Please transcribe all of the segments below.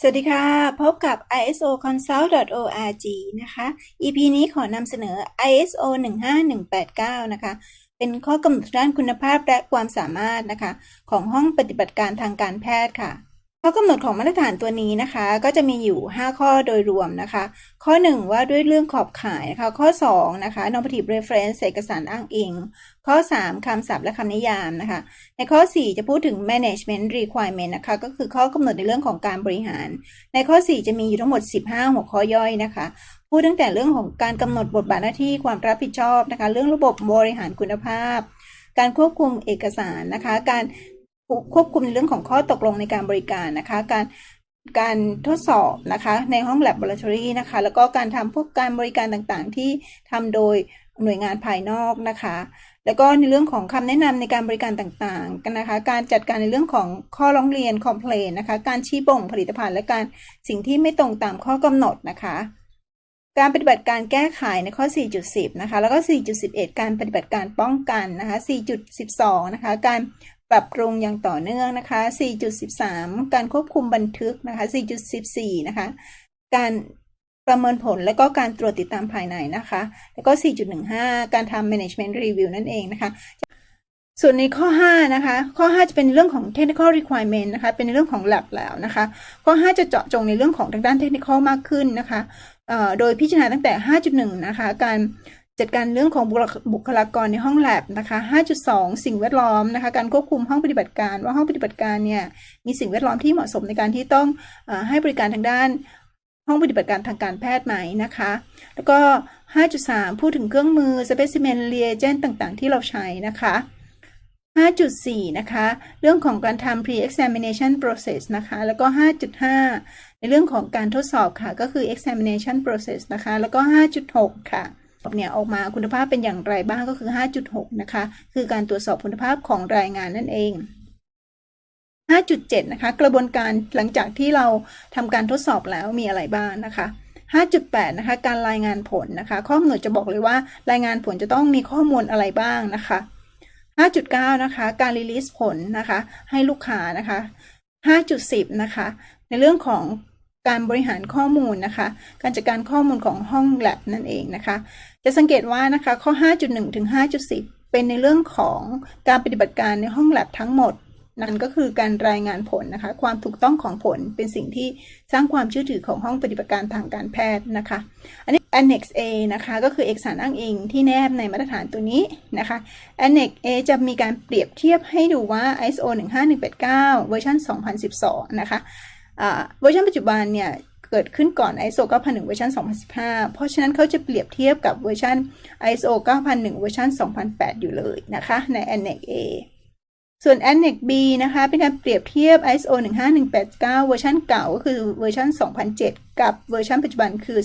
สวัสดีค่ะ พบกับ isoconsult.org นะคะ EP นี้ขอนำเสนอ ISO 15189 นะคะ เป็นข้อกำหนดด้านคุณภาพและความสามารถนะคะ ของห้องปฏิบัติการทางการแพทย์ค่ะ ข้อกำหนดของมาตรฐานตัวนี้นะคะ ก็จะมีอยู่ 5 ข้อโดยรวมนะคะ ข้อ 1 ว่าด้วยเรื่องขอบข่ายนะคะข้อ 2 นะคะ normative reference เอกสารอ้างอิง ข้อ 3 คำศัพท์และคำนิยามนะคะ ในข้อ 4 จะพูดถึง management requirement นะคะก็คือข้อกำหนดในเรื่องของการบริหาร ในข้อ 4 จะมีอยู่ทั้งหมด 15 หัวข้อย่อยนะคะพูดตั้งแต่เรื่องของการกำหนดบทบาทหน้าที่ความรับผิดชอบนะคะ เรื่องระบบบริหารคุณภาพการควบคุมเอกสารนะคะ การ ควบคุมในเรื่องของข้อตกลงในการบริการนะคะ การการทดสอบนะคะในห้อง laboratory นะคะ แล้วก็การทำพวกการบริการต่างๆ ที่ทำโดยหน่วยงานภายนอกนะคะ แล้วก็ในเรื่องของคำแนะนำในการบริการต่างๆกันนะคะ การจัดการในเรื่องของข้อร้องเรียน complain นะคะ การชี้บ่งผลิตภัณฑ์และการสิ่งที่ไม่ตรงตามข้อกำหนดนะคะการปฏิบัติการแก้ไขในข้อ 4.10 นะคะ แล้วก็ 4.11 การปฏิบัติการป้องกันนะคะ 4.12 นะคะ การ ปรับปรุงอย่างต่อเนื่องนะคะ 4.13 การควบคุมบันทึกนะคะ 4.14 นะคะ การประเมินผลและก็การตรวจติดตามภายในนะคะ แล้วก็ 4.15 การทำ management review นั่นเองนะคะ ส่วนในข้อ 5 นะคะ ข้อ 5 จะเป็นเรื่องของ technical requirement นะคะ เป็นในเรื่องของ lab แล้วนะคะ ข้อ 5 จะเจาะจงในเรื่องของทางด้าน technical มากขึ้นนะคะโดยพิจารณาตั้งแต่ 5.1 นะคะ การ จัดการเรื่องของบุคลากรในห้องแลบนะคะ 5.2 สิ่งแวดล้อมนะคะ การควบคุมห้องปฏิบัติการ ว่าห้องปฏิบัติการเนี่ยมีสิ่งแวดล้อมที่เหมาะสมในการที่ต้องอให้บริการทางด้านห้องปฏิบัติการทางการแพทย์ไหมนะคะ แล้วก็ 5.3 พูดถึงเครื่องมือ specimen reagent ต่างๆ ที่เราใช้นะคะ 5.4 นะคะ เรื่องของการทำ pre-examination process นะคะ แล้วก็ 5.5 ในเรื่องของการทดสอบค่ะ ก็คือ examination process นะคะ แล้วก็ 5.6 ค่ะ เนี่ยออกมาคุณภาพเป็นอย่างไรบ้างก็คือ 5.6 นะคะ คือการตรวจสอบคุณภาพของรายงานนั่นเอง 5.7 นะคะ กระบวนการหลังจากที่เราทำการทดสอบแล้วมีอะไรบ้างนะคะ5.8 นะคะ การรายงานผลนะคะ ข้อกำหนดจะบอกเลยว่ารายงานผลจะต้องมีข้อมูลอะไรบ้างนะคะ 5.9 นะคะ การรีลิสผลนะคะ ให้ลูกค้านะคะ 5.10 นะคะ ในเรื่องของ การบริหารข้อมูลนะคะ การจัดการข้อมูลของห้องแลบนั่นเองนะคะ จะสังเกตว่านะคะข้อ 5.1 ถึง 5.10 เป็นในเรื่องของการปฏิบัติการในห้องแลบทั้งหมด นั่นก็คือการรายงานผลนะคะ ความถูกต้องของผลเป็นสิ่งที่สร้างความเชื่อถือของห้องปฏิบัติการทางการแพทย์นะคะ อันนี้ Annex A นะคะ ก็คือเอกสารอ้างอิงที่แนบในมาตรฐานตัวนี้นะคะ Annex A จะมีการเปรียบเทียบให้ดูว่า ISO 15189 เวอร์ชัน2012 นะคะ เวอร์ชันปัจจุบันเนี่ยเกิดขึ้นก่อน ISO 9001 เวอร์ชัน2015 เพราะฉะนั้นเขาจะเปรียบเทียบกับเวอร์ชัน ISO 9001 เวอร์ชัน2008 อยู่เลยนะคะใน Annex A ส่วน Annex B นะคะ เป็นการเปรียบเทียบ ISO 15189 เวอร์ชันเก่าก็คือเวอร์ชัน2007 กับเวอร์ชันปัจจุบันคือ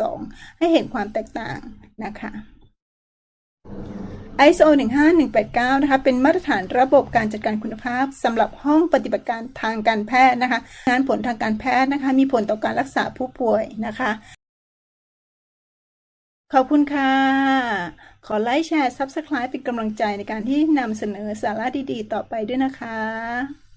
2012 ให้เห็นความแตกต่างนะคะ ISO 15189 นะคะ เป็นมาตรฐานระบบการจัดการคุณภาพสำหรับห้องปฏิบัติการทางการแพทย์นะคะ งานผลทางการแพทย์นะคะ มีผลต่อการรักษาผู้ป่วยนะคะ ขอบคุณค่ะ ขอไลค์แชร์ Subscribe เป็นกำลังใจในการที่นำเสนอสาระดีๆ ต่อไปด้วยนะคะ